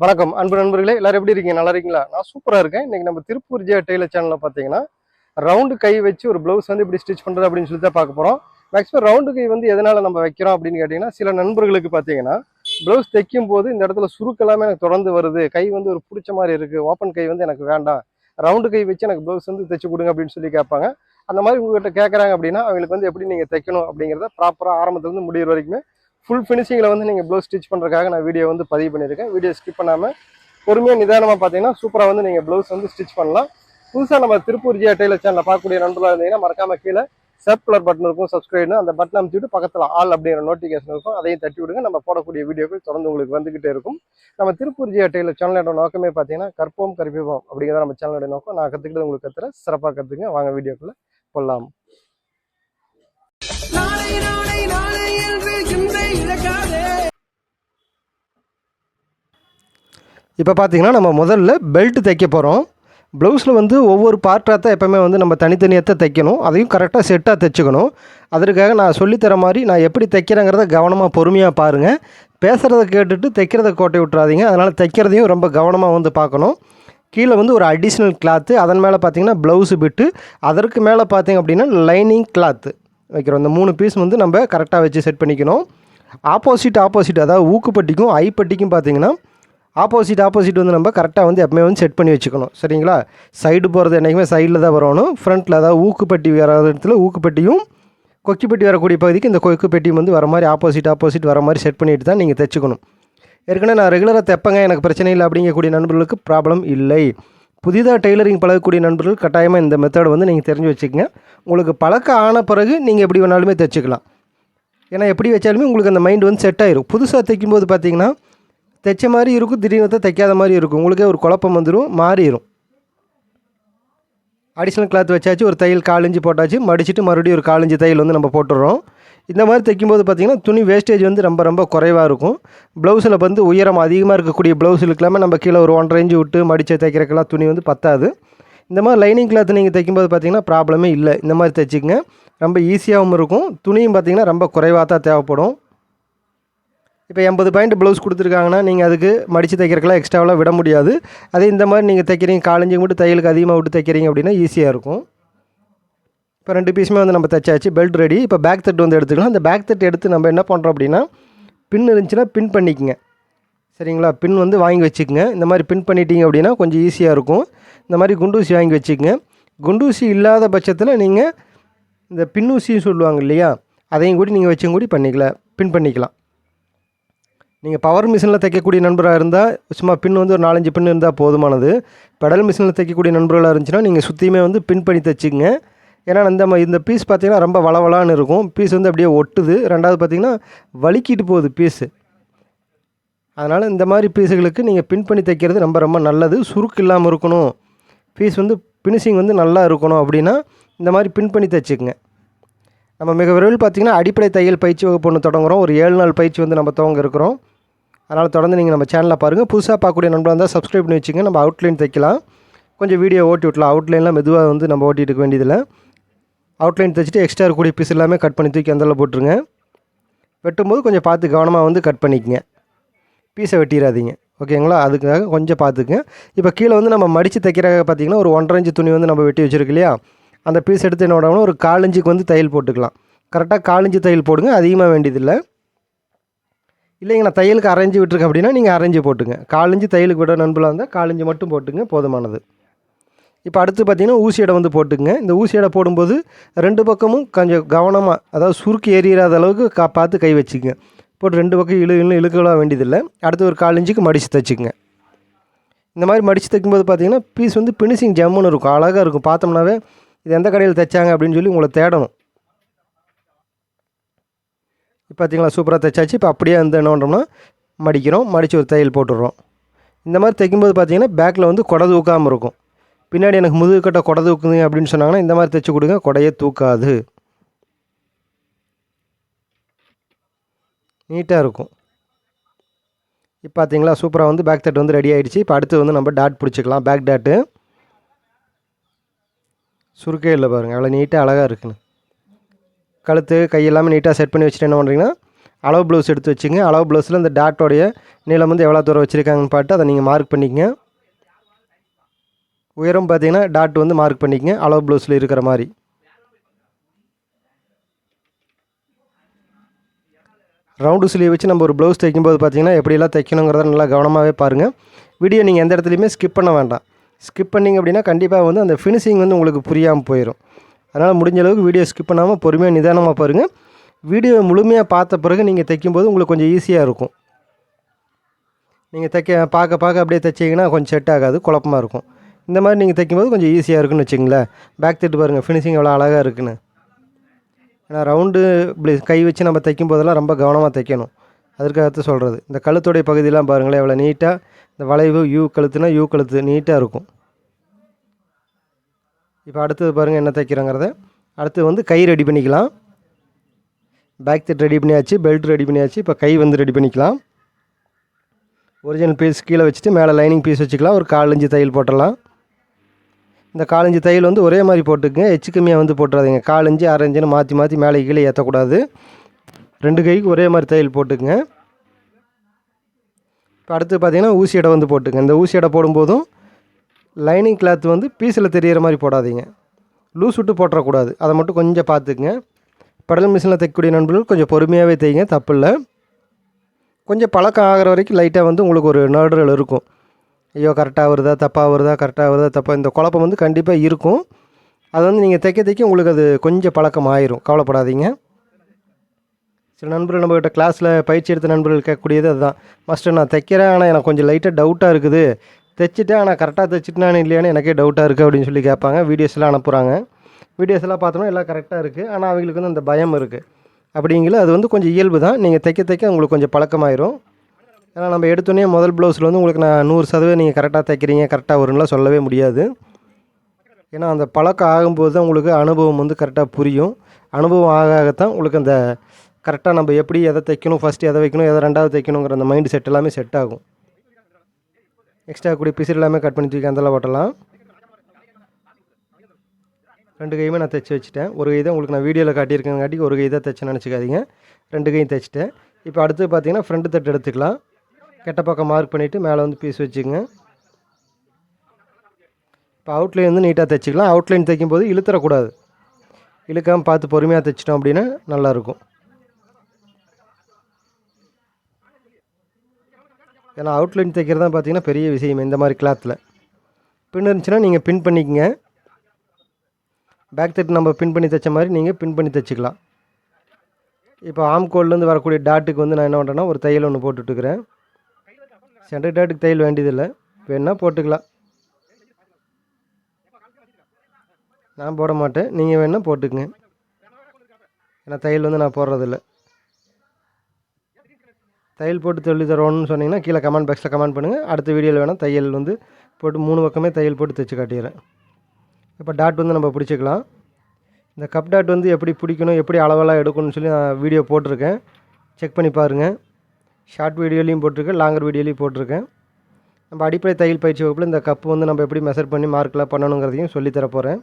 வணக்கம் அன்பு நண்பர்களே எல்லாரும் எப்படி இருக்கீங்க? நல்லா இருக்கீங்களா? நான் சூப்பராக இருக்கேன். இன்னைக்கு நம்ம திருப்பூர் ஜே டெய்லர் சேனலில் பார்த்தீங்கன்னா ரவுண்டு கை வச்சு ஒரு ப்ளவுஸ் வந்து இப்படி ஸ்டிச் பண்ணுறது அப்படின்னு சொல்லி தான் பார்க்க போகிறோம் மேக்ஸிமம் ரவுண்டு கை வந்து எதனால் நம்ம வைக்கிறோம் அப்படின்னு கேட்டிங்கன்னா சில நண்பர்களுக்கு பார்த்தீங்கன்னா ப்ளவுஸ் தைக்கும் போது இந்த இடத்துல சுருக்கு எல்லாமே எனக்கு தொடர்ந்து வருது. கை வந்து ஒரு பிடிச்ச மாதிரி இருக்குது ஓப்பன் கை வந்து எனக்கு வேண்டாம். ரவுண்டு கை வச்சு எனக்கு ப்ளவுஸ் வந்து தைச்சு கொடுங்க அப்படின்னு சொல்லி கேட்பாங்க. அந்த மாதிரி உங்கள்கிட்ட கேட்குறாங்க அப்படின்னா அவங்களுக்கு வந்து எப்படி நீங்கள் தைக்கணும் அப்படிங்கிறத ப்ராப்பராக ஆரம்பத்துலேருந்து முடிகிற வரைக்குமே ஃபுல் ஃபினிஷிங்கில் வந்து நீங்கள் ப்ளவுஸ் ஸ்டிச் பண்ணுறதுக்காக நான் வீடியோ வந்து பதிவு பண்ணியிருக்கேன். வீடியோ ஸ்கிப் பண்ணாமல் பொறுமையாக நிதானமாக பார்த்தீங்கன்னா சூப்பராக வந்து நீங்கள் ப்ளவுஸ் வந்து ஸ்டிச் பண்ணலாம். புதுசாக நம்ம திருப்பூர் ஜியா டெய்லர் சேனலில் பார்க்கக்கூடிய நண்பர்களாக இருந்தீங்கன்னா மறக்காம கீழே சப் கலர் பட்டன் இருக்கும் சப்ஸ்கிரைப்னு அந்த பட்டன் அமைச்சுட்டு பக்கத்தில் ஆல் அப்படிங்கிற நோட்டிஃபிகேஷன் இருக்கும். அதையும் தட்டி விடுங்க. நம்ம போடக்கூடிய வீடியோக்கள் தொடர்ந்து உங்களுக்கு வந்துகிட்டே இருக்கும். நம்ம திருப்பூர் ஜியா டெய்லர் சேனலோட நோக்கமே பார்த்தீங்கன்னா கற்போம் கற்பிப்போம் அப்படிங்கிறத நம்ம சேனலோட நோக்கம். நான் கற்றுக்கிட்டு உங்களுக்கு கத்துற சிறப்பாக கற்றுங்க வாங்க வீடியோக்குள்ளே போடலாம் நாளை நாளை நாளை என்று இப்போ பார்த்திங்கன்னா நம்ம முதல்ல பெல்ட் தைக்க போகிறோம். ப்ளவுஸில் வந்து ஒவ்வொரு பார்ட்டாக தான் எப்போவுமே வந்து நம்ம தனித்தனியாக தான் தைக்கணும். அதையும் கரெக்டாக செட்டாக தைச்சுக்கணும். அதற்காக நான் சொல்லித்தர மாதிரி நான் எப்படி தைக்கிறேங்கிறத கவனமாக பொறுமையாக பாருங்கள் பேசுகிறத கேட்டுட்டு தைக்கிறத கோட்டை விட்றாதீங்க அதனால் தைக்கிறதையும் ரொம்ப கவனமாக வந்து பார்க்கணும். கீழே வந்து ஒரு அடிஷ்னல் கிளாத்து அதன் மேலே பார்த்தீங்கன்னா ப்ளவுஸு பிட்டு அதற்கு மேலே பார்த்தீங்க அப்படின்னா லைனிங் கிளாத்து வைக்கிறோம். இந்த மூணு பீஸ் வந்து நம்ம கரெக்டாக வச்சு செட் பண்ணிக்கணும். ஆப்போசிட் ஆப்போசிட் அதாவது ஊக்குப்பட்டிக்கும் ஐப்பட்டிக்கும் பார்த்தீங்கன்னா ஆப்போசிட் ஆப்போசிட் வந்து நம்ம கரெக்டாக வந்து எப்பவுமே வந்து செட் பண்ணி வச்சுக்கணும். சரிங்களா? சைடு போகிறது என்றைக்குமே சைடில் தான் வரணும். ஃப்ரண்ட்டில் அதாவது ஊக்குப்பட்டி வர இடத்துல ஊக்குப்பட்டியும் கொக்கிப்பட்டி வரக்கூடிய பகுதிக்கு இந்த கொக்குப்பட்டியும் வந்து வர மாதிரி ஆப்போசிட் ஆப்போசிட் வர மாதிரி செட் பண்ணிட்டு தான் நீங்கள் தைச்சுக்கணும். ஏற்கனவே நான் ரெகுலராக தைப்பேங்க. எனக்கு பிரச்சனை இல்லை அப்படிங்கக்கூடிய நண்பர்களுக்கு ப்ராப்ளம் இல்லை. புதிதாக டெய்லரிங் பழகக்கூடிய நண்பர்கள் கட்டாயமாக இந்த மெத்தடை வந்து நீங்கள் தெரிஞ்சு வச்சுக்கோங்க. உங்களுக்கு பழக்கம் ஆன பிறகு நீங்கள் எப்படி வேணாலுமே தைச்சிக்கலாம். ஏன்னா எப்படி வச்சாலுமே உங்களுக்கு அந்த மைண்ட் வந்து செட் ஆயிரும். புதுசாக தைக்கும்போது பார்த்தீங்கன்னா தைச்ச மாதிரி இருக்கும் திடீர்னு தைக்காத மாதிரி இருக்கும். உங்களுக்கே ஒரு குழப்பம் வந்துடும் மாறிடும் அடிஷ்னல் கிளாத் வச்சாச்சு ஒரு தையல் காலஞ்சி போட்டாச்சு மடிச்சுட்டு மறுபடியும் ஒரு காலஞ்சி தையல் வந்து நம்ம போட்டுடுறோம் இந்த மாதிரி தைக்கும்போது பார்த்திங்கன்னா துணி வேஸ்டேஜ் வந்து ரொம்ப ரொம்ப குறைவாக இருக்கும். ப்ளவுஸில் வந்து உயரம் அதிகமாக இருக்கக்கூடிய ப்ளவுஸுக்கெல்லாமே நம்ம கீழே ஒரு ஒன்றரை இன்ச்சு விட்டு மடித்து தைக்கிறக்கெல்லாம் துணி வந்து பத்தாது. இந்த மாதிரி லைனிங் கிளாத் நீங்கள் தைக்கும்போது பார்த்தீங்கன்னா ப்ராப்ளமே இல்லை. இந்த மாதிரி தைச்சிக்கங்க. ரொம்ப ஈஸியாகவும் இருக்கும். துணியும் பார்த்தீங்கன்னா ரொம்ப குறைவாக தான் தேவைப்படும். இப்போ எண்பது பாயிண்ட் ப்ளவுஸ் கொடுத்துருக்காங்கன்னா நீங்கள் அதுக்கு மடித்து தைக்கிறக்கெல்லாம் எக்ஸ்ட்ராவெலாம் விட முடியாது. அதே இந்த மாதிரி நீங்கள் தைக்கிறீங்க காலஞ்சி மட்டும் தையலுக்கு அதிகமாக விட்டு தைக்கிறீங்க அப்படின்னா ஈஸியாக இருக்கும். இப்போ ரெண்டு பீஸுமே வந்து நம்ம தைச்சாச்சு பெல்ட் ரெடி இப்போ பேக் தட்டு வந்து எடுத்துக்கலாம். அந்த பேக் தட்டு எடுத்து நம்ம என்ன பண்ணுறோம் அப்படின்னா பின் இருந்துச்சுன்னா பின் பண்ணிக்கங்க. சரிங்களா? பின் வந்து வாங்கி வச்சுக்கோங்க. இந்த மாதிரி பின் பண்ணிட்டீங்க அப்படின்னா கொஞ்சம் ஈஸியாக இருக்கும். இந்த மாதிரி குண்டூசி வாங்கி வச்சுக்கோங்க. குண்டூசி இல்லாத பட்சத்தில் நீங்கள் இந்த பின்னூசின்னு சொல்லுவாங்க இல்லையா? அதையும் கூட நீங்கள் வச்சும் கூட பண்ணிக்கலாம் பின் பண்ணிக்கலாம். நீங்கள் பவர் மிஷினில் தைக்கக்கூடிய நண்பராக இருந்தால் சும்மா பின் வந்து ஒரு நாலஞ்சு பின் இருந்தால் போதுமானது. பெடல் மிஷினில் தைக்கக்கூடிய நண்பர்களாக இருந்துச்சுன்னா நீங்கள் சுற்றியுமே வந்து பின் பண்ணி தைச்சிங்க ஏன்னா இந்த இந்த பீஸ் பார்த்தீங்கன்னா ரொம்ப வளவலான்னு இருக்கும். பீஸ் வந்து அப்படியே ஒட்டுது. ரெண்டாவது பார்த்தீங்கன்னா வலிக்கிட்டு போகுது பீஸு அதனால் இந்த மாதிரி பீஸுகளுக்கு நீங்கள் பின் பண்ணி தைக்கிறது ரொம்ப ரொம்ப நல்லது. சுருக்கு இல்லாமல் இருக்கணும். பீஸ் வந்து ஃபினிஷிங் வந்து நல்லா இருக்கணும் அப்படின்னா இந்த மாதிரி பின் பண்ணி தைச்சிக்கங்க. நம்ம மிக விரைவில் பார்த்திங்கன்னா அடிப்படை தையல் பயிற்சி வகுப்பு ஒன்று தொடங்குறோம். ஒரு ஏழு நாள் பயிற்சி வந்து நம்ம துவங்க இருக்கிறோம். அதனால் தொடர்ந்து நீங்கள் நம்ம சேனலில் பாருங்கள் புதுசாக பார்க்கக்கூடிய நண்பராக இருந்தால் சப்ஸ்கிரைப் பண்ணி வச்சுங்க நம்ம அவுட்லைன் தைக்கலாம். கொஞ்சம் வீடியோ ஓட்டி விட்டலாம். அவுட்லைன்லாம் மெதுவாக வந்து நம்ம ஓட்டிட்டு இருக்க வேண்டியதில்லை. அவுட்லைன் தைச்சிட்டு எக்ஸ்ட்ரா இருக்கக்கூடிய பீஸ் எல்லாமே கட் பண்ணி தூக்கி அந்தளவு போட்டுருங்க. வெட்டும்போது கொஞ்சம் பார்த்து கவனமாக வந்து கட் பண்ணிக்கங்க. பீஸை வெட்டிடாதீங்க ஓகேங்களா அதுக்காக கொஞ்சம் பார்த்துக்குங்க. இப்போ கீழே வந்து நம்ம மடித்து தைக்கிறக்க பார்த்தீங்கன்னா ஒரு ஒன்றரை இன்ச்சு துணி வந்து நம்ம வெட்டி வச்சுருக்கு இல்லையா? அந்த பீஸ் எடுத்து என்ன பண்ணணும் ஒரு காலஞ்சுக்கு வந்து தையல் போட்டுக்கலாம். கரெக்டாக காலஞ்சு தையல் போடுங்க அதிகமாக வேண்டியதில்லை. இல்லைங்க நான் தையலுக்கு அரைஞ்சு விட்டுருக்கு அப்படின்னா நீங்கள் அரைஞ்சு போட்டுங்க. காலஞ்சு தையலுக்கு விட நண்பலாக இருந்தால் காலஞ்சு மட்டும் போட்டுங்க போதுமானது. இப்போ அடுத்து பார்த்தீங்கன்னா ஊசி எடை வந்து போட்டுங்க இந்த ஊசி எடை போடும்போது ரெண்டு பக்கமும் கொஞ்சம் கவனமாக அதாவது சுருக்கு எறியாத அளவுக்கு கா பார்த்து கை வச்சுக்கங்க. போட்டு ரெண்டு பக்கம் இழு இழு இழுக்கலாம் வேண்டியதில்லை. அடுத்து ஒரு கால் மடித்து தைச்சிக்கங்க. இந்த மாதிரி மடித்து தைக்கும்போது பார்த்தீங்கன்னா பீஸ் வந்து பினிஷிங் ஜம்முன்னு இருக்கும். அழகாக இருக்கும். பார்த்தோம்னாவே இது எந்த கடையில் தைச்சாங்க அப்படின்னு சொல்லி உங்களை தேடணும். இப்போ பார்த்தீங்களா சூப்பராக தைச்சாச்சு. இப்போ அப்படியே வந்து என்ன பண்ணுறோம்னா மடிக்கிறோம் மடித்து ஒரு தையல் போட்டுடுறோம். இந்த மாதிரி தைக்கும்போது பார்த்தீங்கன்னா பேக்கில் வந்து கொடை தூக்காமல் இருக்கும். பின்னாடி எனக்கு முதுகு கட்ட கொடை தூக்குங்க அப்படின்னு சொன்னாங்கன்னா இந்த மாதிரி தைச்சு கொடுங்க கொடையே தூக்காது. நீட்டாக இருக்கும். இப்போ பார்த்தீங்களா சூப்பராக வந்து பேக் தட்டு வந்து ரெடி ஆகிடுச்சு இப்போ அடுத்து வந்து நம்ம டாட் பிடிச்சிக்கலாம் பேக் டாட்டு சுருக்கே இல்லை பாருங்கள் அவ்வளோ நீட்டாக அழகாக இருக்குன்னு. கழுத்து கையெல்லாமே நீட்டாக செட் பண்ணி வச்சுட்டு என்ன பண்ணுறீங்கன்னா அளவு ப்ளவுஸ் எடுத்து வச்சுங்க. அளவு ப்ளவுஸில் இந்த டாட்டோடைய நீளம் வந்து எவ்வளோ தூரம் வச்சுருக்காங்கன்னு பார்த்து அதை நீங்கள் மார்க் பண்ணிக்கங்க. உயரம் பார்த்தீங்கன்னா டாட் வந்து மார்க் பண்ணிக்கங்க. அளவு ப்ளவுஸில் இருக்கிற மாதிரி. ரவுண்டு ஸ்லீவ் வச்சு நம்ம ஒரு ப்ளவுஸ் தைக்கும்போது பார்த்தீங்கன்னா எப்படியெல்லாம் தைக்கணுங்கிறத நல்லா கவனமாகவே பாருங்கள் வீடியோ நீங்கள் எந்த இடத்துலையுமே ஸ்கிப் பண்ண வேண்டாம். ஸ்கிப் பண்ணிங்க அப்படின்னா கண்டிப்பாக வந்து அந்த ஃபினிஷிங் வந்து உங்களுக்கு புரியாமல் போயிடும் அதனால் முடிஞ்ச அளவுக்கு வீடியோ ஸ்கிப் பண்ணாமல் பொறுமையாக நிதானமாக பாருங்கள் வீடியோ முழுமையாக பார்த்த பிறகு நீங்கள் தைக்கும்போது உங்களுக்கு கொஞ்சம் ஈஸியாக இருக்கும். நீங்கள் தைக்க பார்க்க பார்க்க அப்படியே தைச்சிங்கன்னா கொஞ்சம் செட் ஆகாது குழப்பமாக இருக்கும். இந்த மாதிரி நீங்கள் தைக்கும்போது கொஞ்சம் ஈஸியாக இருக்குன்னு வச்சுங்களேன் பேக் தட்டு பாருங்கள் ஃபினிஷிங் எவ்வளோ அழகாக இருக்குன்னு. ஏன்னா ரவுண்டு இப்படி கை வச்சு நம்ம தைக்கும் போதெல்லாம் ரொம்ப கவனமாக தைக்கணும். அதற்காகத்து சொல்கிறது இந்த கழுத்துடைய பகுதியெலாம் பாருங்களேன் எவ்வளோ நீட்டாக இந்த வளைவு யூ கழுத்துனா யூ கழுத்து நீட்டாக இருக்கும். இப்போ அடுத்தது பாருங்கள் என்ன தைக்கிறோங்கிறத. அடுத்து வந்து கை ரெடி பண்ணிக்கலாம். பேக் தட் ரெடி பண்ணியாச்சு பெல்ட் ரெடி பண்ணியாச்சு இப்போ கை வந்து ரெடி பண்ணிக்கலாம். ஒரிஜினல் பீஸ் கீழே வச்சுட்டு மேலே லைனிங் பீஸ் வச்சுக்கலாம் ஒரு கால் தையல் போட்டுடலாம். இந்த காலஞ்சி தையல் வந்து ஒரே மாதிரி போட்டுக்குங்க எச்சு கம்மியாக வந்து போட்டுறாதீங்க. காலஞ்சி அரைஞ்சுன்னு மாற்றி மாற்றி மேலே கீழே ஏற்றக்கூடாது ரெண்டு கைக்கு ஒரே மாதிரி தையல் போட்டுக்குங்க. இப்போ அடுத்து பார்த்தீங்கன்னா ஊசி எடை வந்து போட்டுங்க இந்த ஊசி எடை போடும்போதும் லைனிங் கிளாத் வந்து பீஸில் தெரியிற மாதிரி போடாதீங்க. லூஸ் விட்டு போட்டுறக்கூடாது. அதை மட்டும் கொஞ்சம் பார்த்துக்குங்க. படல் மிஷினில் தைக்கக்கூடிய நண்பர்கள் கொஞ்சம் பொறுமையாகவே தைங்க தப்பு இல்லை கொஞ்சம் பழக்கம் ஆகிற வரைக்கும் லைட்டாக வந்து உங்களுக்கு ஒரு நடுறல் இருக்கும். ஐயோ கரெக்டாக வருதா தப்பாக வருதா கரெக்டாக வருதா தப்பாக இந்த குழப்பம் வந்து கண்டிப்பாக இருக்கும். அது வந்து நீங்கள் தைக்க தைக்க உங்களுக்கு அது கொஞ்சம் பழக்கம் ஆயிரும். கவலைப்படாதீங்க. சில நண்பர்கள் நம்மகிட்ட கிளாஸில் பயிற்சி எடுத்த நண்பர்கள் கேட்கக்கூடியது அதுதான். மாஸ்டர் நான் தைக்கிறேன் ஆனால் எனக்கு கொஞ்சம் லைட்டாக டவுட்டாக இருக்குது. தைச்சிட்டேன் ஆனால் கரெக்டாக தைச்சிட்டேனானு இல்லையானு எனக்கே டவுட்டாக இருக்குது அப்படின்னு சொல்லி கேட்பாங்க. வீடியோஸ்லாம் அனுப்புகிறாங்க வீடியோஸ் எல்லாம் பார்த்தோம்னா எல்லாம் கரெக்டாக இருக்குது ஆனால் அவங்களுக்கு வந்து அந்த பயம் இருக்குது அப்படிங்கிற அது வந்து கொஞ்சம் இயல்பு தான். நீங்கள் தைக்க தைக்க உங்களுக்கு கொஞ்சம் பழக்கமாயிரும். ஏன்னா நம்ம எடுத்தோடனே முதல் ப்ளவுஸில் வந்து உங்களுக்கு நான் நூறு சதவீதம் நீங்கள் கரெக்டாக தைக்கிறீங்க கரெக்டாக வரும்லாம் சொல்லவே முடியாது. ஏன்னா அந்த பழக்கம் ஆகும்போது தான் உங்களுக்கு அனுபவம் வந்து கரெக்டாக புரியும். அனுபவம் ஆக ஆகத்தான் உங்களுக்கு அந்த கரெக்டாக நம்ம எப்படி எதை தைக்கணும் ஃபஸ்ட்டு எதை வைக்கணும் எதை ரெண்டாவது தைக்கணுங்கிற அந்த மைண்ட் செட் எல்லாமே செட் ஆகும். எக்ஸ்ட்ரா கூடிய பிசிறு எல்லாமே கட் பண்ணி தூக்கி அந்தலாம் ஓட்டலாம் ரெண்டு கையுமே நான் தைச்சி வச்சுட்டேன். ஒரு கை தான் உங்களுக்கு நான் வீடியோவில் காட்டியிருக்கேங்காட்டி ஒரு கை தான் தைச்சேன்னு நினச்சிக்காதீங்க. ரெண்டு கையும் தைச்சிட்டேன். இப்போ அடுத்து பார்த்தீங்கன்னா ஃப்ரண்ட் தட்டு எடுத்துக்கலாம். கெட்ட பக்கம் மார்க் பண்ணிவிட்டு மேலே வந்து பீஸ் வச்சுக்கோங்க. இப்போ அவுட்லைன் வந்து நீட்டாக தைச்சிக்கலாம். அவுட்லைன் தைக்கும்போது இழுத்துறக்கூடாது. இழுக்காமல் பார்த்து பொறுமையாக தைச்சிட்டோம் அப்படின்னா நல்லாயிருக்கும் ஏன்னா அவுட்லைன் தைக்கிறது தான் பார்த்தீங்கன்னா பெரிய விஷயம் இந்த மாதிரி கிளாத்தில் பின் இருந்துச்சுன்னா நீங்கள் பின் பண்ணிக்கங்க. பேக் தட்டு நம்ம பின் பண்ணி தைச்ச மாதிரி நீங்கள் பின் பண்ணி தைச்சிக்கலாம். இப்போ ஆம்கோல்லேருந்து வரக்கூடிய டாட்டுக்கு வந்து நான் என்ன பண்ணுறேன்னா ஒரு தையல் ஒன்று போட்டுட்டுருக்கிறேன் சென்டர் டாட்டுக்கு தையல் வேண்டியதில்லை. வேணா போட்டுக்கலாம். நான் போட மாட்டேன். நீங்கள் வேணால் போட்டுக்குங்க. ஏன்னா தையல் வந்து நான் போடுறதில்ல. தையல் போட்டு சொல்லி தரோன்னு சொன்னீங்கன்னா கீழே கமெண்ட் பாக்ஸில் கமெண்ட் பண்ணுங்கள் அடுத்த வீடியோவில் வேணால் தையல் வந்து போட்டு மூணு பக்கமே தையல் போட்டு தைச்சு காட்டிடுறேன். இப்போ டாட் வந்து நம்ம பிடிச்சிக்கலாம். இந்த கப் டாட் வந்து எப்படி பிடிக்கணும் எப்படி அளவெல்லாம் எடுக்கணும்னு சொல்லி நான் வீடியோ போட்டிருக்கேன். செக் பண்ணி பாருங்கள் ஷார்ட் வீடியோலையும் போட்டிருக்கேன் லாங்கர் வீடியோலையும் போட்டிருக்கேன். நம்ம அடிப்படை தையல் பயிற்சி வகுப்பில் இந்த கப்பு வந்து நம்ம எப்படி மெஷர் பண்ணி மார்க்கெலாம் பண்ணணுங்கிறதையும் சொல்லித்தர போகிறேன்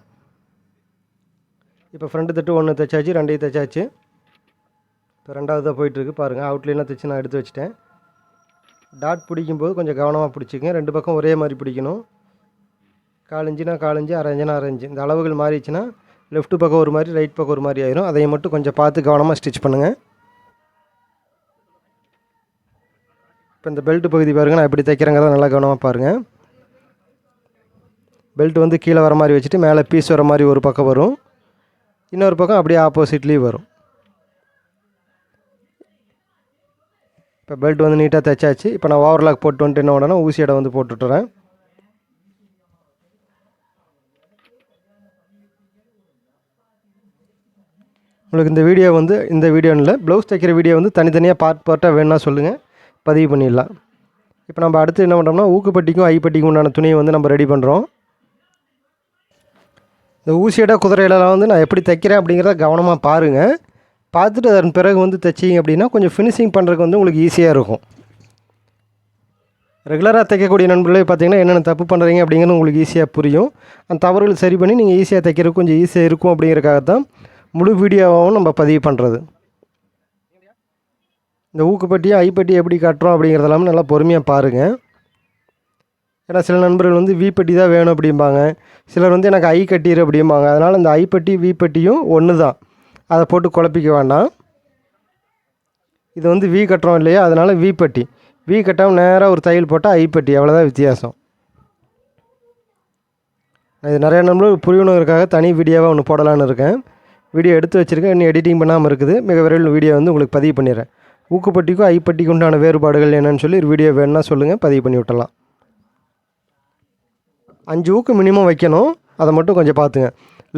இப்போ ஃப்ரெண்டு தட்டு ஒன்று தைச்சாச்சு ரெண்டையும் தைச்சாச்சு. இப்போ ரெண்டாவது தான் போயிட்டுருக்கு. பாருங்கள் அவுட்லைனாக தைச்சு நான் எடுத்து வச்சுட்டேன். டாட் பிடிக்கும்போது கொஞ்சம் கவனமாக பிடிச்சிங்க ரெண்டு பக்கம் ஒரே மாதிரி பிடிக்கணும். காலஞ்சுனா காலஞ்சு அரைஞ்சுனா அரைஞ்சு இந்த அளவுகள் மாறிடுச்சுன்னா லெஃப்ட் பக்கம் ஒரு மாதிரி ரைட் பக்கம் ஒரு மாதிரி ஆயிரும். அதையும் மட்டும் கொஞ்சம் பார்த்து கவனமாக ஸ்டிச் பண்ணுங்கள் இப்போ இந்த பெல்ட் பகுதி பாருங்கள் நான் எப்படி தைக்கிறேங்கிறத நல்லா கவனமாக பாருங்கள் பெல்ட் வந்து கீழே வர மாதிரி வச்சுட்டு மேலே பீஸ் வர மாதிரி ஒரு பக்கம் வரும். இன்னொரு பக்கம் அப்படியே ஆப்போசிட்லேயும் வரும். இப்போ பெல்ட் வந்து நீட்டாக தைச்சாச்சு. இப்போ நான் ஓவர்லாக் போட்டு வந்துட்டு என்ன உடனே ஊசி இடம் வந்து போட்டுட்டுறேன் உங்களுக்கு இந்த வீடியோ வந்து இந்த வீடியோனில் இல்லை ப்ளவுஸ் தைக்கிற வீடியோ வந்து தனித்தனியாக பார்ட் பார்ட்டாக வேணும்னா சொல்லுங்கள் பதிவு பண்ணிடலாம். இப்போ நம்ம அடுத்து என்ன பண்ணுறோம்னா ஊக்குப்பட்டிக்கும் ஐப்பட்டிக்கும் உண்டான துணியை வந்து நம்ம ரெடி பண்ணுறோம் இந்த ஊசியடை குதிரையிலலாம் வந்து நான் எப்படி தைக்கிறேன் அப்படிங்கிறத கவனமாக பாருங்கள் பார்த்துட்டு அதன் பிறகு வந்து தைச்சிங்க அப்படின்னா கொஞ்சம் ஃபினிஷிங் பண்ணுறதுக்கு வந்து உங்களுக்கு ஈஸியாக இருக்கும். ரெகுலராக தைக்கக்கூடிய நண்பர்களே பார்த்தீங்கன்னா என்னென்ன தப்பு பண்ணுறீங்க அப்படிங்கிறது உங்களுக்கு ஈஸியாக புரியும். அந்த தவறுகள் சரி பண்ணி நீங்கள் ஈஸியாக தைக்கிறதுக்கு கொஞ்சம் ஈஸியாக இருக்கும் அப்படிங்கிறக்காக தான் முழு வீடியோவாகவும் நம்ம பதிவு பண்ணுறது இந்த ஊக்குப்பட்டியும் ஐப்பட்டி எப்படி கட்டுறோம் அப்படிங்கிறதெல்லாம் நல்லா பொறுமையாக பாருங்கள் ஏன்னா சில நண்பர்கள் வந்து வீப்பட்டி தான் வேணும் அப்படிம்பாங்க. சிலர் வந்து எனக்கு ஐ கட்டிடு அப்படிம்பாங்க. அதனால் இந்த ஐப்பட்டி வீப்பட்டியும் ஒன்று தான் அதை போட்டு குழப்பிக்க வேண்டாம். இது வந்து வி கட்டுறோம் இல்லையா? அதனால் வீப்பட்டி வி கட்டாமல் நேராக ஒரு தையல் போட்டால் ஐப்பட்டி அவ்வளோதான் வித்தியாசம். இது நிறைய நண்பர்கள் புரியணுங்கிறதுக்காக தனி வீடியோவாக ஒன்று போடலான்னு இருக்கேன். வீடியோ எடுத்து வச்சுருக்கேன். இன்னும் எடிட்டிங் பண்ணாமல் இருக்குது. மிக விரைவில் வீடியோ வந்து உங்களுக்கு பதிவு பண்ணிடுறேன். ஊக்குப்பட்டிக்கும் ஐப்பட்டிக்கு உண்டான வேறுபாடுகள் என்னென்னு சொல்லி ஒரு வீடியோ வேணும்னா சொல்லுங்கள் பதிவு பண்ணி விட்டலாம் அஞ்சு ஊக்கு மினிமம் வைக்கணும். அதை மட்டும் கொஞ்சம் பார்த்துங்க.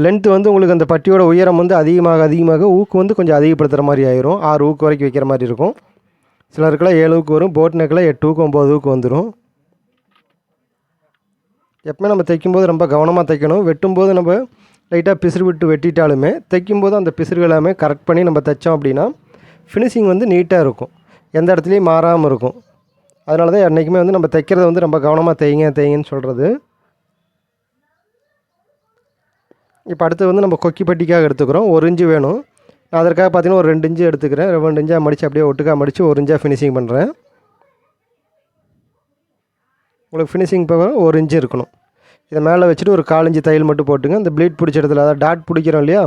லென்த்து வந்து உங்களுக்கு அந்த பட்டியோட உயரம் வந்து அதிகமாக அதிகமாக ஊக்கு வந்து கொஞ்சம் அதிகப்படுத்துகிற மாதிரி ஆயிரும். ஆறு ஊக்கு வரைக்கும் வைக்கிற மாதிரி இருக்கும். சிலருக்குலாம் ஏழு ஊக்கு வரும். போட் நெக்கில் எட்டு ஊக்கு ஒம்பது ஊக்கு வந்துடும் எப்பவுமே நம்ம தைக்கும்போது ரொம்ப கவனமாக தைக்கணும். வெட்டும்போது நம்ம லைட்டாக பிசுறு விட்டு வெட்டிட்டாலுமே தைக்கும்போது அந்த பிசுறு எல்லாமே கரெக்ட் பண்ணி நம்ம தைச்சோம் அப்படின்னா ஃபினிஷிங் வந்து நீட்டாக இருக்கும். எந்த இடத்துலையும் மாறாமல் இருக்கும். அதனால தான் என்றைக்குமே வந்து நம்ம தைக்கிறத வந்து ரொம்ப கவனமாக தைங்க தைங்கன்னு சொல்கிறது இப்போ அடுத்து வந்து நம்ம கொக்கிப்பட்டிக்காக எடுத்துக்கிறோம். ஒரு இன்ச்சு வேணும். நான் அதற்காக பார்த்தீங்கன்னா ஒரு ரெண்டு இன்ச்சு எடுத்துக்கிறேன். ரெண்டு இன்ச்சாக மடித்து அப்படியே ஒட்டுக்காக மடித்து ஒரு இன்ச்சாக ஃபினிஷிங் பண்ணுறேன் உங்களுக்கு ஃபினிஷிங் பவர் ஒரு இன்ச்சு இருக்கணும். இதை மேலே வச்சுட்டு ஒரு காலஞ்சி தையல் மட்டும் போட்டுங்க. இந்த ப்ளீட் பிடிச்ச இடத்துல அதாவது டாட் பிடிக்கிறோம் இல்லையா?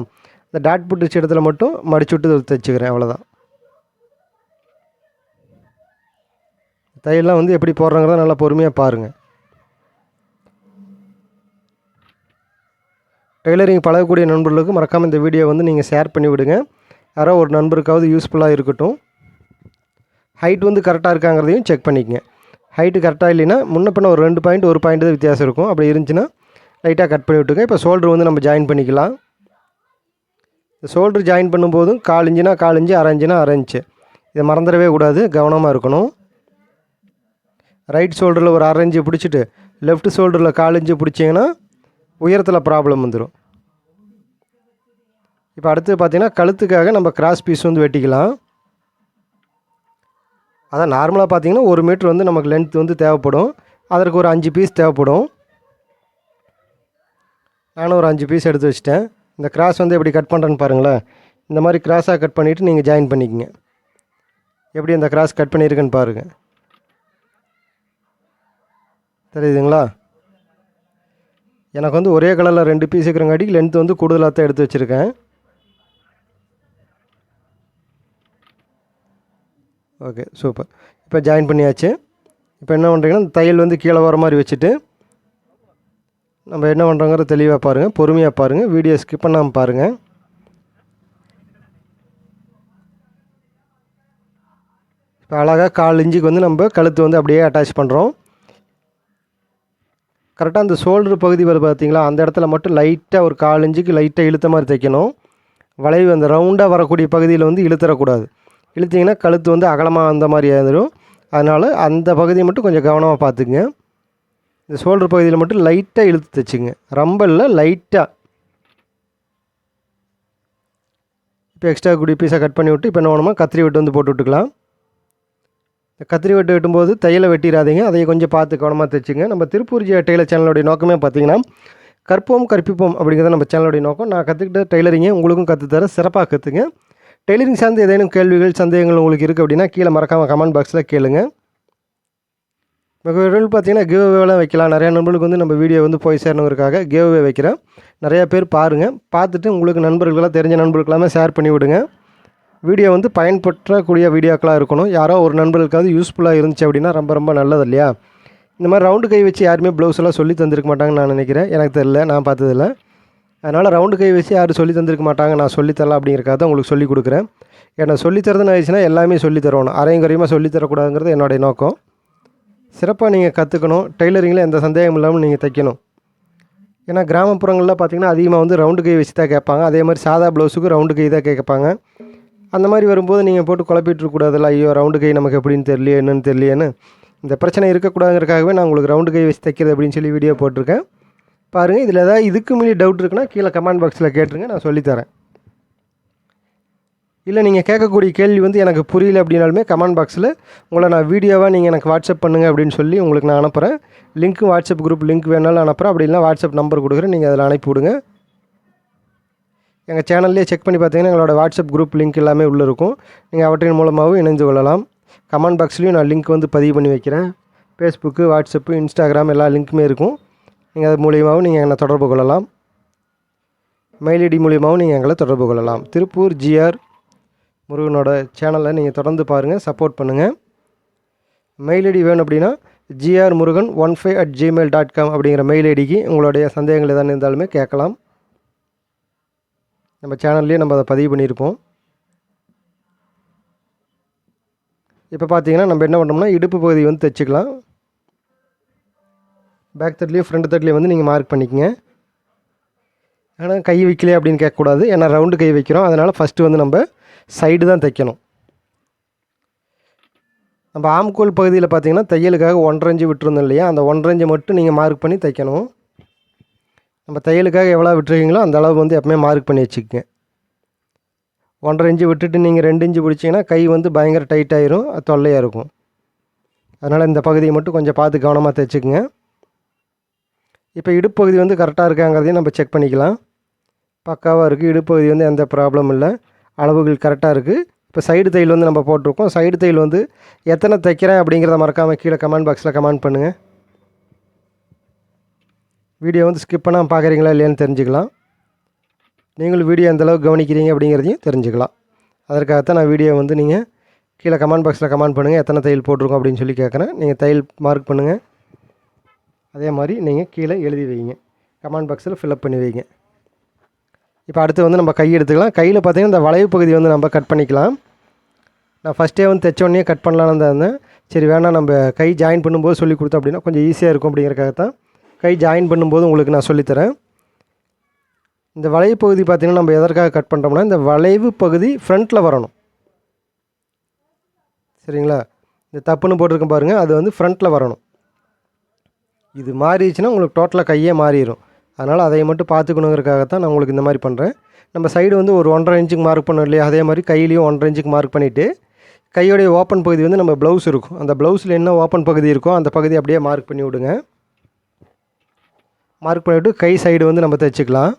இந்த டாட் பிடிச்ச இடத்துல மட்டும் மடிச்சு விட்டு தைச்சிக்கிறேன். அவ்வளோதான் தையெல்லாம் வந்து எப்படி போடுறாங்கிறத நல்லா பொறுமையாக பாருங்கள் டெய்லரிங் பழகக்கூடிய நண்பர்களுக்கு மறக்காமல் இந்த வீடியோ வந்து நீங்கள் ஷேர் பண்ணி விடுங்க. யாரோ ஒரு நண்பருக்காவது யூஸ்ஃபுல்லாக இருக்கட்டும். ஹைட் வந்து கரெக்டாக இருக்காங்கிறதையும் செக் பண்ணிக்கங்க. ஹைட்டு கரெக்டாக இல்லைன்னா முன்ன பின்ன ஒரு ரெண்டு பாயிண்ட் ஒரு பாயிண்ட் தான் வித்தியாசம் இருக்கும். அப்படி இருந்துச்சுன்னா லைட்டாக கட் பண்ணி விட்டுங்க இப்போ ஷோல்டர் வந்து நம்ம ஜாயின் பண்ணிக்கலாம். இந்த ஷோல்டர் ஜாயின் பண்ணும்போதும் கால் இன்ச்சுனா கால் இஞ்சி அரை இன்ச்சுனா அரை இதை மறந்துடவே கூடாது. கவனமாக இருக்கணும். ரைட் ஷோல்டரில் ஒரு அரை பிடிச்சிட்டு லெஃப்ட் ஷோல்டரில் கால் இஞ்சி பிடிச்சிங்கன்னா உயரத்தில் ப்ராப்ளம் வந்துடும் இப்போ அடுத்து பார்த்தீங்கன்னா கழுத்துக்காக நம்ம கிராஸ் பீஸ் வந்து வெட்டிக்கலாம். அதான் நார்மலாக பார்த்தீங்கன்னா ஒரு மீட்ரு வந்து நமக்கு லென்த் வந்து தேவைப்படும். அதற்கு ஒரு அஞ்சு பீஸ் தேவைப்படும். நானும் ஒரு அஞ்சு பீஸ் எடுத்து வச்சிட்டேன். இந்த கிராஸ் வந்து எப்படி கட் பண்ணுறேன்னு பாருங்களேன். இந்த மாதிரி கிராஸாக கட் பண்ணிவிட்டு நீங்கள் ஜாயின் பண்ணிக்கங்க. எப்படி இந்த கிராஸ் கட் பண்ணியிருக்குன்னு பாருங்கள் தெரியுதுங்களா? எனக்கு வந்து ஒரே கலரில் ரெண்டு பீஸ் இருக்கிறங்காட்டி லென்த் வந்து கூடுதலாக தான் எடுத்து வச்சுருக்கேன். ஓகே சூப்பர் இப்போ ஜாயின் பண்ணியாச்சு. இப்போ என்ன பண்ணுறீங்கன்னா தையல் வந்து கீழே வர மாதிரி வச்சுட்டு நம்ம என்ன பண்ணுறோங்கிற தெளிவாக பாருங்கள் பொறுமையாக பாருங்கள் வீடியோ ஸ்கிப் பண்ணாமல் பாருங்கள் இப்போ அழகாக கால் இஞ்சிக்கு வந்து நம்ம கழுத்து வந்து அப்படியே அட்டாச் பண்ணுறோம் கரெக்டாக அந்த ஷோல்டர் பகுதி வருது பார்த்தீங்களா அந்த இடத்துல மட்டும் லைட்டாக ஒரு கால் இஞ்சுக்கு லைட்டாக இழுத்த மாதிரி தைக்கணும். வளைவு அந்த ரவுண்டாக வரக்கூடிய பகுதியில் வந்து இழுத்துறக்கூடாது. இழுத்தீங்கன்னா கழுத்து வந்து அகலமாக அந்த மாதிரி ஆயிடும் அதனால் அந்த பகுதியை மட்டும் கொஞ்சம் கவனமாக பார்த்துக்குங்க. இந்த ஷோல்டர் பகுதியில் மட்டும் லைட்டாக இழுத்து தைச்சிங்க. ரொம்ப இல்லை லைட்டாக இப்போ எக்ஸ்ட்ரா குடி பீஸாக கட் பண்ணி விட்டு இப்போ என்ன வேணுமா கத்திரி விட்டு வந்து போட்டு விட்டுக்கலாம். கத்திரி வெட்டு வெட்டும்போது தையலை வெட்டிடாதீங்க. அதை கொஞ்சம் பார்த்து கவனமாக தைச்சுங்க. நம்ம திருப்பூர் ஜெய டெய்லர் சேனலோடைய நோக்கமே பார்த்தீங்கன்னா கற்போம் கற்பிப்போம் அப்படிங்கிறத நம்ம சேனலோடைய நோக்கம். நான் கற்றுக்கிட்ட டெய்லரிங்கை உங்களுக்கும் கற்றுத்தர சிறப்பாக கற்றுங்க டெய்லரிங் சார்ந்து ஏதேனும் கேள்விகள் சந்தேகங்கள் உங்களுக்கு இருக்குது அப்படின்னா கீழே மறக்காமல் கமெண்ட் பாக்ஸில் கேளுங்க. மிக பார்த்தீங்கன்னா கிவ் வைக்கலாம். நிறையா நண்பர்களுக்கு வந்து நம்ம வீடியோ வந்து போய் சேரணுங்கிறக்காக கிவ் வைக்கிறேன். நிறையா பேர் பாருங்கள் பார்த்துட்டு உங்களுக்கு நண்பர்களாக தெரிஞ்ச நண்பர்களுக்கெல்லாமே ஷேர் பண்ணி விடுங்க வீடியோ வந்து பயன்பற்றக்கூடிய வீடியோக்களாக இருக்கணும். யாரோ ஒரு நண்பர்களுக்காவது யூஸ்ஃபுல்லாக இருந்துச்சு அப்படின்னா ரொம்ப ரொம்ப நல்லது இல்லையா? இந்த மாதிரி ரவுண்டு கை வச்சு யாருமே ப்ளவுஸ் எல்லாம் சொல்லி தந்திருக்க மாட்டாங்கன்னு நான் நினைக்கிறேன். எனக்கு தெரியல நான் பார்த்ததில்ல. அதனால் ரவுண்டு கை வச்சு யாரும் சொல்லி தந்திருக்க மாட்டாங்க. நான் சொல்லித்தரலாம் அப்படிங்கிறக்காக தான் உங்களுக்கு சொல்லிக் கொடுக்குறேன். ஏன்னா சொல்லித்தரதுன்னு ஆயிடுச்சுன்னா எல்லாமே சொல்லி தரணும். அரையும் குறையுமா சொல்லித்தரக்கூடாதுங்கிறது என்னுடைய நோக்கம். சிறப்பாக நீங்கள் கற்றுக்கணும் டெய்லரிங்கில் எந்த சந்தேகம் இல்லாமல் நீங்கள் தைக்கணும். ஏன்னா கிராமப்புறங்களில் பார்த்தீங்கன்னா அதிகமாக வந்து ரவுண்டு கை வச்சு தான் கேட்பாங்க. அதே மாதிரி சாதா ப்ளவுஸுக்கு ரவுண்டு கை தான் கேட்பாங்க. அந்த மாதிரி வரும்போது நீங்கள் போட்டு குழப்பிட்டுருக்கூடாதுல்ல ஐயோ ரவுண்டு கை நமக்கு எப்படின்னு தெரியல என்னன்னு தெரியலையேன்னு? இந்த பிரச்சனை இருக்கக்கூடாதுங்கிறதுக்காகவே நான் உங்களுக்கு ரவுண்டு கை வச்சு தைக்கிறது அப்படின்னு சொல்லி வீடியோ போட்டிருக்கேன். பாருங்கள் இதில் ஏதாவது இதுக்கு மீறி டவுட் இருக்குன்னா கீழே கமெண்ட் பாக்ஸில் கேட்டுருங்க நான் சொல்லித்தரேன் இல்லை நீங்கள் கேட்கக்கூடிய கேள்வி வந்து எனக்கு புரியல அப்படின்னாலுமே கமெண்ட் பாக்ஸில் உங்களை நான் வீடியோவாக நீங்கள் எனக்கு வாட்ஸ்அப் பண்ணுங்கள் அப்படின்னு சொல்லி உங்களுக்கு நான் அனுப்புகிறேன் லிங்க்கும் வாட்ஸ்அப் குரூப் லிங்க் வேணாலும் அனுப்புகிறேன் அப்படி இல்லைனா வாட்ஸ்அப் நம்பர் கொடுக்குறேன் நீங்கள் அதில் அனுப்பி விடுங்க எங்கள் சேனல்லே செக் பண்ணி பார்த்தீங்கன்னா எங்களோட வாட்ஸ்அப் குரூப் லிங்க் எல்லாமே உள்ளே இருக்கும். நீங்கள் அவற்றின் மூலமாகவும் இணைந்து கொள்ளலாம். கமெண்ட் பாக்ஸ்லேயும் நான் லிங்க் வந்து பதிவு பண்ணி வைக்கிறேன். ஃபேஸ்புக்கு வாட்ஸ்அப்பு இன்ஸ்டாகிராம் எல்லா லிங்க்குமே இருக்கும். நீங்கள் அது மூலியமாகவும் நீங்கள் என்னை தொடர்பு கொள்ளலாம். மெயில் ஐடி மூலியமாகவும் நீங்கள் எங்களை தொடர்பு கொள்ளலாம். திருப்பூர் ஜிஆர் முருகனோட சேனலை நீங்கள் தொடர்ந்து பாருங்கள் சப்போர்ட் பண்ணுங்கள். மெயில் ஐடி வேணும் அப்படின்னா G R Murugan one five at Gmail dot com அப்படிங்கிற மெயில் ஐடிக்கு உங்களுடைய சந்தேகங்கள் எதாவது இருந்தாலுமே கேட்கலாம். நம்ம சேனல்லேயே நம்ம அதை பதிவு பண்ணியிருப்போம். இப்போ பார்த்தீங்கன்னா நம்ம என்ன பண்ணோம்னா இடுப்பு பகுதி வந்து தைச்சிக்கலாம். பேக் தட்லேயும் ஃப்ரண்ட் தட்லேயும் வந்து நீங்கள் மார்க் பண்ணிக்கங்க. ஆனால் கை வைக்கலையே அப்படின்னு கேட்கக்கூடாது. ஏன்னா ரவுண்டு கை வைக்கிறோம். அதனால் ஃபஸ்ட்டு வந்து நம்ம சைடு தான் தைக்கணும். நம்ம ஆம்கோல் பகுதியில் பார்த்தீங்கன்னா தையலுக்காக ஒன்றரை இஞ்சு விட்டுருந்தோம் இல்லையா? அந்த ஒன்றரை மட்டும் நீங்கள் மார்க் பண்ணி தைக்கணும். நம்ம தையலுக்காக எவ்வளோ விட்டுருக்கீங்களோ அந்த அளவு வந்து எப்பவுமே மார்க் பண்ணி வச்சுக்கங்க. ஒன்றரை இன்ச்சு விட்டுட்டு நீங்கள் ரெண்டு இன்ச்சு பிடிச்சிங்கன்னா கை வந்து பயங்கர டைட் ஆயிரும் அது தொல்லையாக இருக்கும். அதனால் இந்த பகுதியை மட்டும் கொஞ்சம் பார்த்து கவனமாக தைச்சிக்கங்க. இப்போ இடுப்பு பகுதி வந்து கரெக்டாக இருக்காங்கிறதையும் நம்ம செக் பண்ணிக்கலாம். பக்காவாக இருக்குது இடுப்பு பகுதி வந்து எந்த ப்ராப்ளமும் இல்லை. அளவுகள் கரெக்டாக இருக்குது இப்போ சைடு தையல் வந்து நம்ம போட்டிருக்கோம். சைடு தையல் வந்து எத்தனை தைக்கிறேன் அப்படிங்கிறத மறக்காமல் கீழே கமெண்ட் பாக்ஸில் கமெண்ட் பண்ணுங்கள் வீடியோ வந்து ஸ்கிப் பண்ணாமல் பார்க்குறீங்களா இல்லையான்னு தெரிஞ்சுக்கலாம். நீங்களும் வீடியோ எந்தளவுக்கு கவனிக்கிறீங்க அப்படிங்கிறதையும் தெரிஞ்சுக்கலாம். அதற்காகத்தான் நான் வீடியோ வந்து நீங்கள் கீழே கமெண்ட் பாக்ஸில் கமெண்ட் பண்ணுங்கள் எத்தனை தையல் போட்டிருக்கோம் அப்படின்னு சொல்லி கேட்குறேன் நீங்கள் தையல் மார்க் பண்ணுங்கள் அதே மாதிரி நீங்கள் கீழே எழுதி வைங்க. கமெண்ட் பாக்ஸில் ஃபில்அப் பண்ணி வைங்க. இப்போ அடுத்து வந்து நம்ம கை எடுத்துக்கலாம். கையில் பார்த்தீங்கன்னா இந்த வளைவு பகுதி வந்து நம்ம கட் பண்ணிக்கலாம். நான் ஃபஸ்ட்டே வந்து தைச்சோடனே கட் பண்ணலான்னு தான் இருந்தேன். சரி வேணாம் நம்ம கை ஜாயின் பண்ணும்போது சொல்லி கொடுத்தோம் அப்படின்னா கொஞ்சம் ஈஸியாக இருக்கும் அப்படிங்கிறக்காக தான் கை ஜாயின் பண்ணும்போது உங்களுக்கு நான் சொல்லித்தரேன். இந்த வளைவு பகுதி பார்த்திங்கன்னா நம்ம எதற்காக கட் பண்ணுறோம்னா இந்த வளைவு பகுதி ஃப்ரண்ட்டில் வரணும். சரிங்களா? இந்த தப்புன்னு போட்டிருக்கேன் பாருங்கள் அது வந்து ஃப்ரண்ட்டில் வரணும். இது மாறிடுச்சுன்னா உங்களுக்கு டோட்டலாக கையே மாறிடும். அதனால் அதை மட்டும் பார்த்துக்கணுங்கிறதுக்காகத்தான் நான் உங்களுக்கு இந்த மாதிரி பண்ணுறேன் நம்ம சைடு வந்து ஒரு ஒன்றரை இன்ச்சுக்கு மார்க் பண்ணோம் இல்லையா? அதே மாதிரி கையிலையும் ஒன்றரை இன்ச்சுக்கு மார்க் பண்ணிவிட்டு கையோடைய ஓப்பன் பகுதி வந்து நம்ம ப்ளவுஸ் இருக்கும். அந்த ப்ளவுஸில் என்ன ஓப்பன் பகுதி இருக்கோ அந்த பகுதி அப்படியே மார்க் பண்ணி விடுங்க. மார்க் பண்ணிவிட்டு கை சைடு வந்து நம்ம தைச்சிக்கலாம்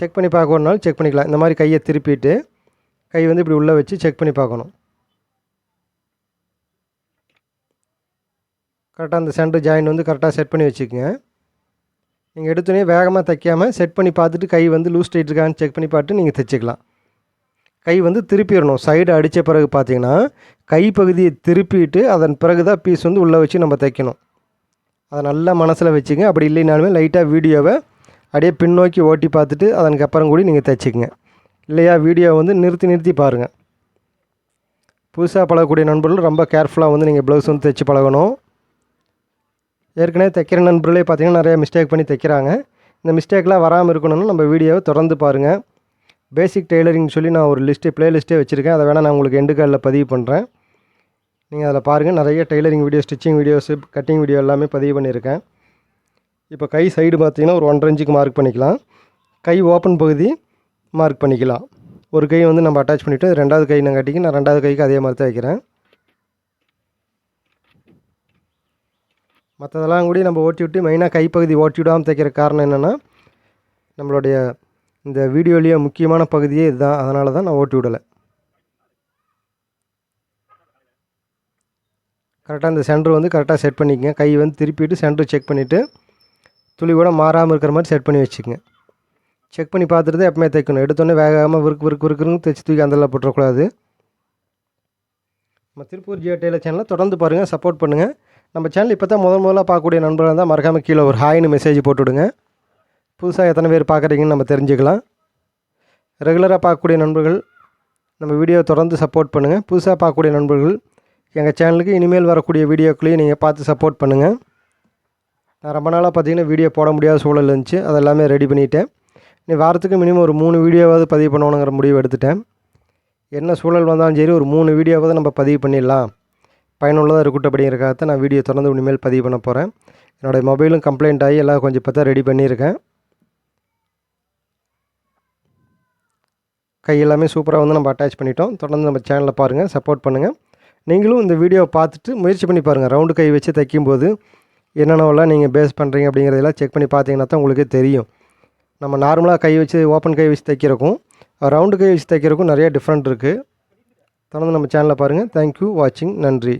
செக் பண்ணி பார்க்கணுனாலும் செக் பண்ணிக்கலாம். இந்த மாதிரி கையை திருப்பிட்டு கை வந்து இப்படி உள்ளே வச்சு செக் பண்ணி பார்க்கணும். கரெக்டாக அந்த சென்டர் ஜாயின் வந்து கரெக்டாக செட் பண்ணி வச்சுக்கோங்க. நீங்கள் எடுத்தோடனே வேகமாக தைக்காமல் செட் பண்ணி பார்த்துட்டு கை வந்து லூஸ் ஸ்டேட் இருக்கான்னு செக் பண்ணி பார்த்துட்டு நீங்கள் தைச்சிக்கலாம். கை வந்து திருப்பிடணும். சைடு அடித்த பிறகு பார்த்தீங்கன்னா கைப்பகுதியை திருப்பிட்டு அதன் பிறகு தான் பீஸ் வந்து உள்ளே வச்சு நம்ம தைக்கணும். அதை நல்லா மனசில் வச்சுங்க. அப்படி இல்லைனாலுமே லைட்டாக வீடியோவை அப்படியே பின்னோக்கி ஓட்டி பார்த்துட்டு அதனுக்கு அப்புறம் கூடி நீங்கள் தைச்சிக்கங்க. இல்லையா? வீடியோ வந்து நிறுத்தி நிறுத்தி பாருங்கள் புதுசாக பழகக்கூடிய நண்பர்கள் ரொம்ப கேர்ஃபுல்லாக வந்து நீங்கள் ப்ளவுஸ் வந்து தைச்சி பழகணும். ஏற்கனவே தைக்கிற நண்பர்களே பார்த்தீங்கன்னா நிறையா மிஸ்டேக் பண்ணி தைக்கிறாங்க. இந்த மிஸ்டேக்லாம் வராமல் இருக்கணும்னு நம்ம வீடியோவை தொடர்ந்து பாருங்கள் பேசிக் டெய்லரிங் சொல்லி நான் ஒரு லிஸ்ட்டு ப்ளேலிஸ்ட்டே வச்சுருக்கேன். அதை வேணால் நான் உங்களுக்கு எண்டு கார்டில் பதிவு பண்ணுறேன் நீங்கள் அதில் பாருங்கள் நிறைய tailoring video stitching videos cutting video எல்லாமே பதிவு பண்ணியிருக்கேன். இப்போ கை சைடு பார்த்தீங்கன்னா ஒரு ஒன்றரை இன்ச்சுக்கு மார்க் பண்ணிக்கலாம். கை ஓப்பன் பகுதி மார்க் பண்ணிக்கலாம். ஒரு கை வந்து நம்ம அட்டாச் பண்ணிவிட்டு ரெண்டாவது கை நான் கட்டிக்கு நான் ரெண்டாவது கைக்கு அதே மாதிரி தான் வைக்கிறேன். மற்றதெல்லாம் கூட நம்ம ஓட்டி விட்டு மெயினாக கைப்பகுதி ஓட்டி விடாமல் தைக்கிற காரணம் என்னென்னா நம்மளுடைய இந்த வீடியோலேயே முக்கியமான பகுதியே இதுதான். அதனால தான் நான் ஓட்டி விடலை. கரெக்டாக இந்த சென்டர் வந்து கரெக்டாக செட் பண்ணிக்கங்க. கை வந்து திருப்பிட்டு சென்டர் செக் பண்ணிவிட்டு துளி கூட மாறாமல் இருக்கிற மாதிரி செட் பண்ணி வச்சுக்கோங்க. செக் பண்ணி பார்த்துட்டு தான் எப்பவுமே தைக்கணும். எடுத்தோடனே வேகாமல் விருக்கு விறுக்கு விருக்குன்னு தைச்சி தூக்கி அந்தல போட்டுறக்கூடாது. நம்ம திருப்பூர் ஜியோ டெய்லர் சேனலை தொடர்ந்து பாருங்கள் சப்போர்ட் பண்ணுங்கள் நம்ம சேனல் இப்போ தான் முதல் முதலாக பார்க்கக்கூடிய நண்பர்கள் இருந்தால் மறக்காமல் கீழே ஒரு ஹாய்னு மெசேஜ் போட்டு விடுங்க. புதுசாக எத்தனை பேர் பார்க்குறீங்கன்னு நம்ம தெரிஞ்சுக்கலாம். ரெகுலராக பார்க்கக்கூடிய நண்பர்கள் நம்ம வீடியோ தொடர்ந்து சப்போர்ட் பண்ணுங்கள் புதுசாக பார்க்கக்கூடிய நண்பர்கள் எங்கள் சேனலுக்கு இனிமேல் வரக்கூடிய வீடியோக்களையும் நீங்கள் பார்த்து சப்போர்ட் பண்ணுங்கள் நான் ரொம்ப நாளாக பார்த்தீங்கன்னா வீடியோ போட முடியாத சூழல் இருந்துச்சு. அதெல்லாமே ரெடி பண்ணிட்டேன். நீ வாரத்துக்கு மினிமம் ஒரு மூணு வீடியோவாவது பதிவு பண்ணணுங்கிற முடிவு எடுத்துட்டேன். என்ன சூழல் வந்தாலும் சரி ஒரு மூணு வீடியோவாவது நம்ம பதிவு பண்ணிடலாம். பயனுள்ளதாக இருக்கட்டும் அப்படிங்கிறக்காக நான் வீடியோ தொடர்ந்து இனிமேல் பதிவு பண்ண போகிறேன் என்னோடய மொபைலும் கம்ப்ளைண்ட் ஆகி எல்லாம் கொஞ்சம் பார்த்தா ரெடி பண்ணியிருக்கேன். கை எல்லாமே சூப்பராக வந்து நம்ம அட்டாச் பண்ணிட்டோம். தொடர்ந்து நம்ம சேனலில் பாருங்கள் சப்போர்ட் பண்ணுங்கள் நீங்களும் இந்த வீடியோவை பார்த்துட்டு முயற்சி பண்ணி பாருங்கள் ரவுண்டு கை வச்சு தைக்கும்போது என்னென்னவெல்லாம் நீங்கள் பேஸ் பண்ணுறீங்க அப்படிங்கிறதெல்லாம் செக் பண்ணி பார்த்தீங்கன்னா தான் உங்களுக்கே தெரியும். நம்ம நார்மலாக கை வச்சு ஓப்பன் கை வச்சு தைக்கிறக்கும் ரவுண்டு கை வச்சு தைக்கிறக்கும் நிறைய டிஃப்ரெண்ட் இருக்குது தொடர்ந்து நம்ம சேனலில் பாருங்கள் தேங்க்யூ வாட்சிங் நன்றி.